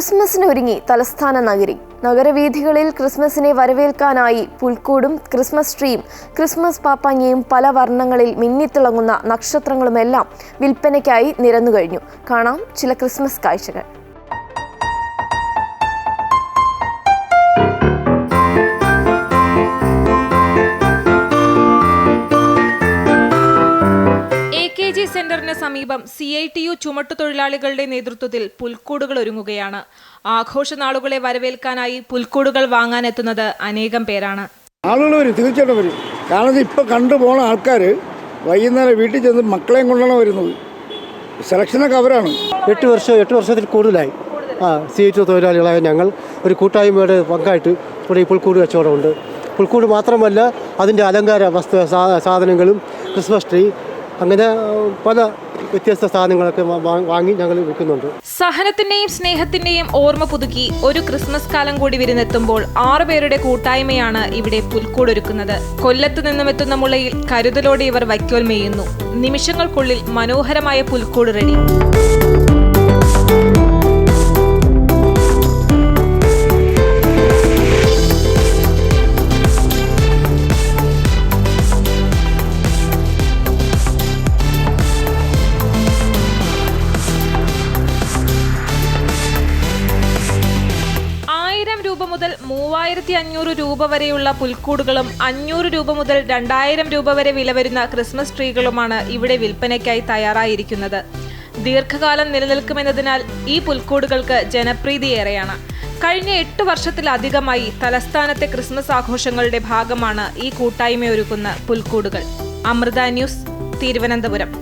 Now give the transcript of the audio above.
ക്രിസ്മസിന് ഒരുങ്ങി തലസ്ഥാന നഗരി. നഗരവീഥികളിൽ ക്രിസ്മസിനെ വരവേൽക്കാനായി പുൽക്കൂടും ക്രിസ്മസ് ട്രീയും ക്രിസ്മസ് പാപ്പാങ്ങയും പല വർണങ്ങളിൽ മിന്നിത്തിളങ്ങുന്ന നക്ഷത്രങ്ങളുമെല്ലാം വിൽപ്പനയ്ക്കായി നിരന്നുകഴിഞ്ഞു. കാണാം ചില ക്രിസ്മസ് കാഴ്ചകൾ. സെന്ററിന് സമീപം സി ഐ ടി യു ചുമട്ടുതൊഴിലാളികളുടെ നേതൃത്വത്തിൽ പുൽക്കൂടുകൾ ഒരുങ്ങുകയാണ്. ആഘോഷ നാളുകളെ വരവേൽക്കാനായി പുൽക്കൂടുകൾ വാങ്ങാനെത്തുന്നത് അനേകം പേരാണ്. ആളുകൾ വരും തീർച്ചയായിട്ടും വരും. കാരണം ഇപ്പൊ കണ്ടു പോണ ആൾക്കാർ വൈകുന്നേരം വീട്ടിൽ ചെന്ന് മക്കളെയും കൊണ്ടാണ് വരുന്നത്. സെലക്ഷനൊക്കെ അവരാണ്. എട്ട് വർഷം എട്ട് വർഷത്തിൽ കൂടുതലായി. ആ സി എച്ച് തൊഴിലാളികളായ ഞങ്ങൾ ഒരു കൂട്ടായ്മയുടെ പങ്കായിട്ട് ഇവിടെ ഈ പുൽക്കൂട് കച്ചവടമുണ്ട്. പുൽക്കൂട് മാത്രമല്ല അതിന്റെ അലങ്കാര വസ്തു സാധനങ്ങളും ക്രിസ്മസ് ട്രീ അങ്ങനെ പല വ്യത്യസ്ത സാധനങ്ങളൊക്കെ വാങ്ങി ഞങ്ങൾ വിൽക്കുന്നുണ്ട്. സഹനത്തിന്റെയും സ്നേഹത്തിന്റെയും ഓർമ്മ പുതുക്കി ഒരു ക്രിസ്മസ് കാലം കൂടി വിരുന്നെത്തുമ്പോൾ ആറു പേരുടെ കൂട്ടായ്മയാണ് ഇവിടെ പുൽക്കൂടൊരുക്കുന്നത് കൊല്ലത്ത് നിന്നും എത്തുന്ന മുളയിൽ കരുതലോടെ ഇവർ വൈക്കോൽ മേയുന്നു നിമിഷങ്ങൾക്കുള്ളിൽ മനോഹരമായ പുൽക്കൂട് റെഡി. മുതൽ മൂവായിരത്തി അഞ്ഞൂറ് രൂപ വരെയുള്ള പുൽക്കൂടുകളും അഞ്ഞൂറ് രൂപ മുതൽ രണ്ടായിരം രൂപ വരെ വില വരുന്ന ക്രിസ്മസ് ട്രീകളുമാണ് ഇവിടെ വിൽപ്പനയ്ക്കായി തയ്യാറായിരിക്കുന്നത്. ദീർഘകാലം നിലനിൽക്കുമെന്നതിനാൽ ഈ പുൽക്കൂടുകൾക്ക് ജനപ്രീതിയേറെയാണ് കഴിഞ്ഞ എട്ട് വർഷത്തിലധികമായി തലസ്ഥാനത്തെ ക്രിസ്മസ് ആഘോഷങ്ങളുടെ ഭാഗമാണ് ഈ കൂട്ടായ്മയൊരുക്കുന്ന പുൽക്കൂടുകൾ. അമൃത ന്യൂസ് തിരുവനന്തപുരം.